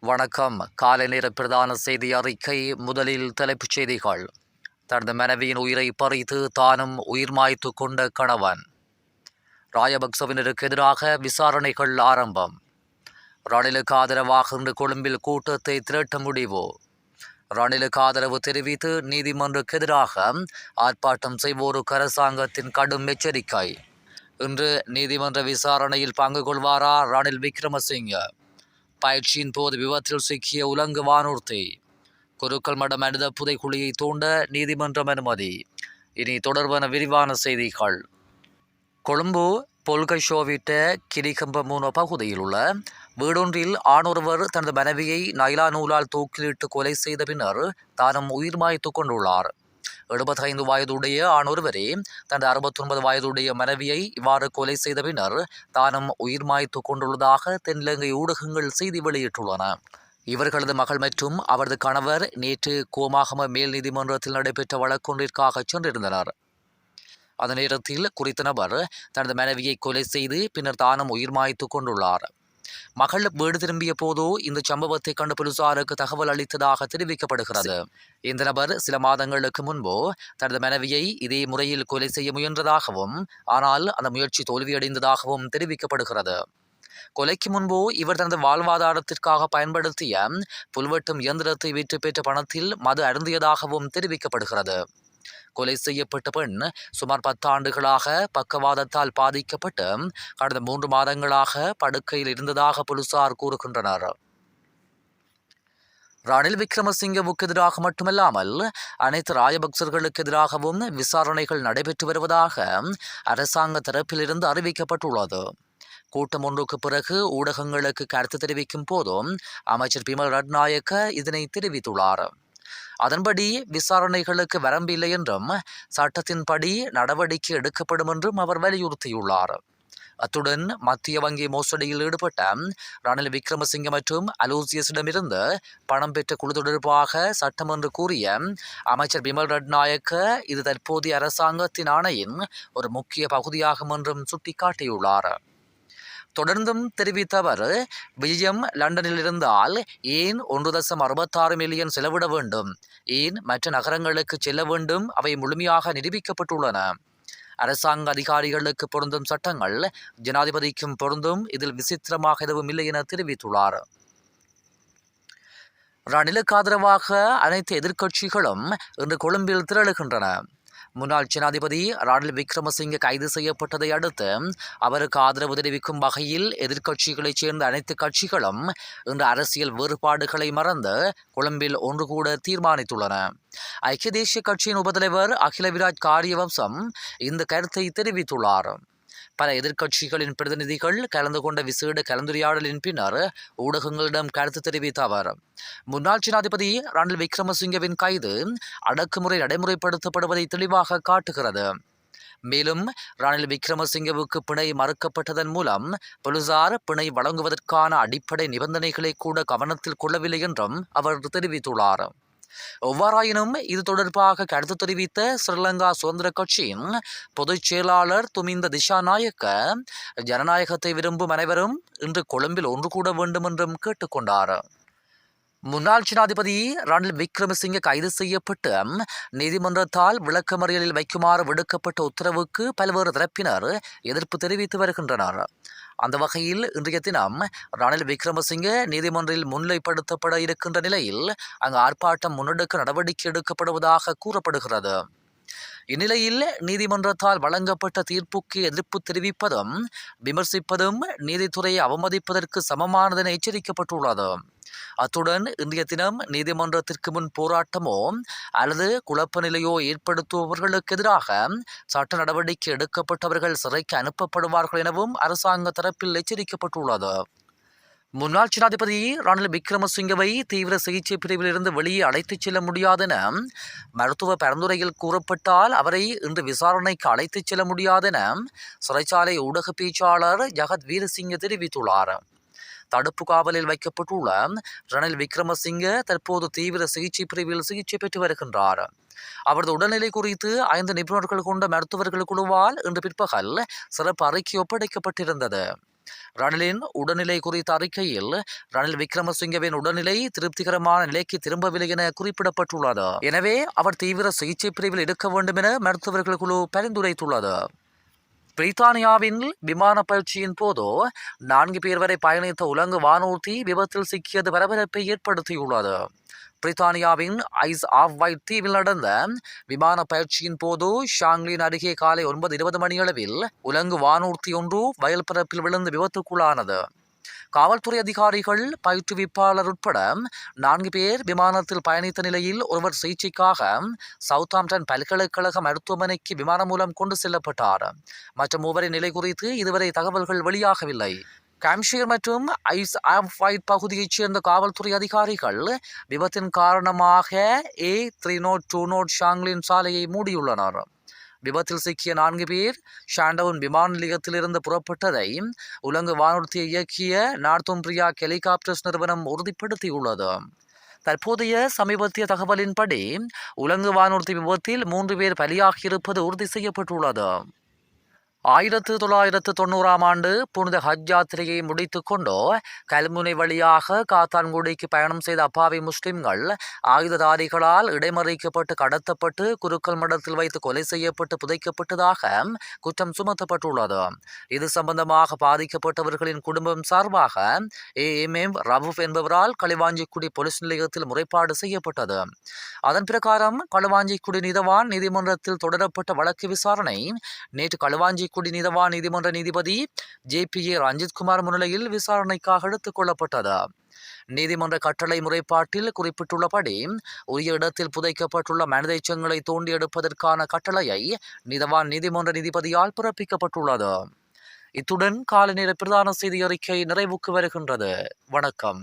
வணக்கம். காலை நேர பிரதான செய்தி அறிக்கை முதலில் தலைப்புச் செய்திகள். தனது மனைவியின் உயிரை பறித்து தானும் உயிர் மாய்த்து கொண்ட கணவன். ராஜபக்சவினருக்கு எதிராக விசாரணைகள் ஆரம்பம். ரணிலுக்கு ஆதரவாக இன்று கொழும்பில் கூட்டத்தை திரட்ட முடிவு. ரணிலுக்கு ஆதரவு தெரிவித்து நீதிமன்றுக்கு எதிராக ஆர்ப்பாட்டம் செய்வோருக்கு அரசாங்கத்தின் கடும் எச்சரிக்கை. இன்று நீதிமன்ற விசாரணையில் பங்கு கொள்வாரா ரணில் விக்ரமசிங்க? பயிற்சியின் போது விபத்தில் சிக்கிய உலங்கு வானூர்த்தி குருக்கள் மடம் மனித புதைக்குழியை தூண்ட நீதிமன்றம் அனுமதி. இனி தொடர்பான விரிவான செய்திகள். கொழும்பு பொல்கஷோவிட்ட கிரிகம்பமூன பகுதியில் உள்ள வீடொன்றில் ஆணொருவர் தனது மனைவியை நைலா நூலால் தூக்கிலிட்டு கொலை செய்த பின்னர் தானும் உயிர் மாய்த்து கொண்டுள்ளார். எழுபத்தைந்து வயதுடைய ஆணொருவரே தனது அறுபத்தொன்பது வயதுடைய மனைவியை இவ்வாறு கொலை செய்த பின்னர் தானும் உயிர் மாய்த்து கொண்டுள்ளதாக தென்னிலங்கை ஊடகங்கள் செய்தி வெளியிட்டுள்ளன. இவர்களது மகள் மற்றும் அவரது கணவர் நேற்று கோமாகம மேல் நீதிமன்றத்தில் நடைபெற்ற வழக்கொன்றிற்காக சென்றிருந்தனர். அந்த நேரத்தில் குறித்த நபர் தனது மனைவியை கொலை செய்து பின்னர் தானும் உயிர் மாய்த்து கொண்டுள்ளார். மகள் வீடு திரும்பிய போதோ இந்த சம்பவத்தை கண்டு போலீசாருக்கு தகவல் அளித்ததாக தெரிவிக்கப்படுகிறது. இந்த நபர் சில மாதங்களுக்கு முன்பு தனது மனைவியை இதே முறையில் கொலை செய்ய முயன்றதாகவும் ஆனால் அந்த முயற்சி தோல்வியடைந்ததாகவும் தெரிவிக்கப்படுகிறது. கொலைக்கு முன்பு இவர் தனது வாழ்வாதாரத்திற்காக பயன்படுத்திய புல்வெட்டும் இயந்திரத்தை விற்று பெற்ற பணத்தில் மது அருந்தியதாகவும் தெரிவிக்கப்படுகிறது. கொலை செய்யப்பட்ட பெண் சுமார் பத்து ஆண்டுகளாக பக்கவாதத்தால் பாதிக்கப்பட்டு கடந்த மூன்று மாதங்களாக படுக்கையில் இருந்ததாக போலீசார் கூறுகின்றனர். ரணில் விக்ரமசிங்கவுக்கு எதிராக மட்டுமல்லாமல் அனைத்து ராஜபக்சர்களுக்கு எதிராகவும் விசாரணைகள் நடைபெற்று வருவதாக அரசாங்க தரப்பிலிருந்து அறிவிக்கப்பட்டுள்ளது. கூட்டம் ஒன்றுக்கு பிறகு ஊடகங்களுக்கு கருத்து தெரிவிக்கும் போதும் அமைச்சர் பிமல் ரட்நாயக்க இதனை தெரிவித்துள்ளார். அதன்படி விசாரணைகளுக்கு வரம்பில்லை என்றும் சட்டத்தின்படி நடவடிக்கை எடுக்கப்படும் என்றும் அவர் வலியுறுத்தியுள்ளார். அத்துடன் மத்திய வங்கி மோசடியில் ஈடுபட்ட ரணில் விக்ரமசிங்க மற்றும் அலூசியஸிடமிருந்து பணம் பெற்ற குழு தொடர்பாக சட்டம் என்று கூறிய அமைச்சர் பிமல் ரட்நாயக்க இது தற்போதைய அரசாங்கத்தின் ஆணையின் ஒரு முக்கிய பகுதியாகும் என்றும் சுட்டிக்காட்டியுள்ளார். தொடர்ந்தும் தெரிவித்த அவர் விஜயம் லண்டனில் இருந்தால் ஏன் ஒன்று தசம் அறுபத்தாறு மில்லியன் செலவிட வேண்டும்? ஏன் மற்ற நகரங்களுக்கு செல்ல வேண்டும்? அவை முழுமையாக நிரூபிக்கப்பட்டுள்ளன. அரசாங்க அதிகாரிகளுக்கு பொருந்தும் சட்டங்கள் ஜனாதிபதிக்கும் பொருந்தும் இதில் விசித்திரமாக எதுவும் இல்லை என தெரிவித்துள்ளார். ரணிலுக்கு ஆதரவாக அனைத்து எதிர்க்கட்சிகளும் இன்று கொழும்பில் திரளுகின்றன. முன்னாள் ஜனாதிபதி ரணில் விக்ரமசிங்க கைது செய்யப்பட்டதை அடுத்து அவருக்கு ஆதரவு தெரிவிக்கும் வகையில் எதிர்க்கட்சிகளைச் சேர்ந்த அனைத்து கட்சிகளும் இன்று அரசியல் வேறுபாடுகளை மறந்து கொழும்பில் ஒன்று கூட தீர்மானித்துள்ளன. ஐக்கிய தேசிய கட்சியின் உபதலைவர் அகில விராஜ் காரியவம்சம் இந்த கருத்தை தெரிவித்துள்ளார். பல எதிர்க்கட்சிகளின் பிரதிநிதிகள் கலந்து கொண்ட விசேட கலந்துரையாடலின் பின்னர் ஊடகங்களிடம் கருத்து தெரிவித்த அவர் முன்னாள் ஜனாதிபதி ரணில் விக்ரமசிங்கவின் கைது அடக்குமுறை நடைமுறைப்படுத்தப்படுவதை தெளிவாக காட்டுகிறது. மேலும் ரணில் விக்ரமசிங்கவுக்கு பிணை மறுக்கப்பட்டதன் மூலம் போலீசார் பிணை வழங்குவதற்கான அடிப்படை நிபந்தனைகளை கூட கவனத்தில் கொள்ளவில்லை என்றும் அவர் தெரிவித்துள்ளார். எவ்வாறாயினும் இது தொடர்பாக கருத்து தெரிவித்த ஸ்ரீலங்கா சுதந்திர கட்சியின் பொதுச் செயலாளர் துமிந்த திஷா நாயக்க ஜனநாயகத்தை விரும்பும் அனைவரும் இன்று கொழும்பில் ஒன்று கூட வேண்டும் என்றும் கேட்டுக்கொண்டார் முன்னாள் ஜனாதிபதி ரணில் விக்ரமசிங்க கைது செய்யப்பட்டு நீதிமன்றத்தால் விளக்கமறியலில் வைக்குமாறு விடுக்கப்பட்ட உத்தரவுக்கு பல்வேறு தரப்பினர் எதிர்ப்பு தெரிவித்து வருகின்றனர். அந்த வகையில் இன்றைய தினம் ரணில் விக்ரமசிங்க நீதிமன்றில் முன்னிலைப்படுத்தப்பட இருக்கின்ற நிலையில் அங்கு ஆர்ப்பாட்டம் முன்னெடுக்க நடவடிக்கை எடுக்கப்படுவதாக கூறப்படுகிறது. இந்நிலையில் நீதிமன்றத்தால் வழங்கப்பட்ட தீர்ப்புக்கு எதிர்ப்பு தெரிவிப்பதும் விமர்சிப்பதும் நீதித்துறையை அவமதிப்பதற்கு சமமானதென எச்சரிக்கப்பட்டுள்ளது. அத்துடன் இன்றைய தினம் நீதிமன்றத்திற்கு முன் போராட்டமோ அல்லது குழப்ப நிலையோ ஏற்படுத்துபவர்களுக்கு எதிராக சட்ட நடவடிக்கை எடுக்கப்பட்டவர்கள் சிறைக்கு அனுப்பப்படுவார்கள் எனவும் அரசாங்க தரப்பில் எச்சரிக்கப்பட்டுள்ளது. முன்னாள் ஜனாதிபதி ரணில் விக்ரமசிங்கவை தீவிர சிகிச்சை பிரிவில் இருந்து வெளியே அழைத்துச் செல்ல முடியாதென மருத்துவ பரிந்துரையில் கூறப்பட்டால் அவரை இன்று விசாரணைக்கு அழைத்துச் செல்ல முடியாதென சிறைச்சாலை ஊடக பேச்சாளர் ஜகத் வீரசிங்க தெரிவித்துள்ளார். தடுப்பு காவலில் வைக்கப்பட்டுள்ள ரணில் விக்ரமசிங்க தற்போது தீவிர சிகிச்சை பிரிவில் சிகிச்சை பெற்று வருகின்றார். அவரது உடல்நிலை குறித்து ஐந்து நிபுணர்கள் கொண்ட மருத்துவர்கள் குழுவால் இன்று பிற்பகல் சிறப்பு அறிக்கை ஒப்படைக்கப்பட்டிருந்தது. ரணிலின் உடல்நிலை குறித்த அறிக்கையில் ரணில் விக்ரமசிங்கவின் உடல்நிலை திருப்திகரமான நிலைக்கு திரும்பவில்லை என குறிப்பிடப்பட்டுள்ளது. எனவே அவர் தீவிர சிகிச்சை பிரிவில் இருக்க வேண்டும் என மருத்துவர்கள் குழு பரிந்துரைத்துள்ளது. பிரித்தானியாவின் விமான பயிற்சியின் போது நான்கு பேர் வரை பயணித்த உலங்கு வானூர்த்தி விபத்தில் சிக்கியது பரபரப்பை ஏற்படுத்தியுள்ளது. பிரித்தானியாவின் ஐஸ் ஆஃப் வைட் தீவில் நடந்த விமான பயிற்சியின் போது ஷாங்லின் அருகே காலை ஒன்பது இருபது மணியளவில் உலங்கு வானூர்த்தி ஒன்று வயல் பரப்பில் விழுந்து விபத்துக்குள்ளானது. காவல்துறை அதிகாரிகள் பயிற்றுவிப்பாளர் உட்பட நான்கு பேர் விமானத்தில் பயணித்த நிலையில் ஒருவர் சிகிச்சைக்காக சவுத்தாம்டன் பல்கலைக்கழக மருத்துவமனைக்கு விமானம் மூலம் கொண்டு செல்லப்பட்டார். மற்ற மூவரின் நிலை குறித்து இதுவரை தகவல்கள் வெளியாகவில்லை. காம்ஷியர் மற்றும் ஐஸ் ஆஃப் பகுதியைச் சேர்ந்த காவல்துறை அதிகாரிகள் விபத்தின் காரணமாக A three note two note Shanglin சாலையை மூடியுள்ளனர் விபத்தில் சிக்கிய நான்கு பேர் ஷாண்டவுன் விமான நிலையத்திலிருந்து புறப்பட்டதை உலங்கு வானூர்த்தியை இயக்கிய நார்த்தோம்பிரியா ஹெலிகாப்டர்ஸ் நிறுவனம் உறுதிப்படுத்தியுள்ளது தற்போதைய சமீபத்திய தகவலின்படி உலங்கு வானூர்தி விபத்தில் மூன்று பேர் பலியாகியிருப்பது உறுதி செய்யப்பட்டுள்ளது ஆயிரத்து தொள்ளாயிரத்து தொண்ணூறாம் ஆண்டு புனித ஹஜ் யாத்திரையை முடித்துக்கொண்டு கல்முனை வழியாக காத்தான்குடிக்கு பயணம் செய்த அப்பாவி முஸ்லிம்கள் ஆயுததாரிகளால் இடைமறிக்கப்பட்டு கடத்தப்பட்டு குருக்கள் மடத்தில் வைத்து கொலை செய்யப்பட்டு புதைக்கப்பட்டதாக குற்றம் சுமத்தப்பட்டுள்ளது. இது சம்பந்தமாக பாதிக்கப்பட்டவர்களின் குடும்பம் சார்பாக ஏ. எம். எம். என்பவரால் களிவாஞ்சிக்குடி போலீஸ் நிலையத்தில் முறைப்பாடு செய்யப்பட்டது. அதன் பிரகாரம் களுவாஞ்சிக்குடி நீதவான் நீதிமன்றத்தில் தொடரப்பட்ட வழக்கு விசாரணை நேற்று களுவாஞ்சிக்குடி நீதவான் நீதிமன்ற நீதிபதி ஜே பி ஏ ரஞ்சித்குமார் முன்னிலையில் விசாரணைக்காக எடுத்துக் கொள்ளப்பட்டது நீதிமன்ற கட்டளை முறைப்பாட்டில் குறிப்பிட்டுள்ளபடி உரிய இடத்தில் புதைக்கப்பட்டுள்ள மனித எச்சங்களை தோண்டி எடுப்பதற்கான கட்டளையை நீதவான் நீதிமன்ற நீதிபதியால் பிறப்பிக்கப்பட்டுள்ளது. இத்துடன் காலை நேர பிரதான செய்தி அறிக்கை நிறைவுக்கு வருகின்றது. வணக்கம்.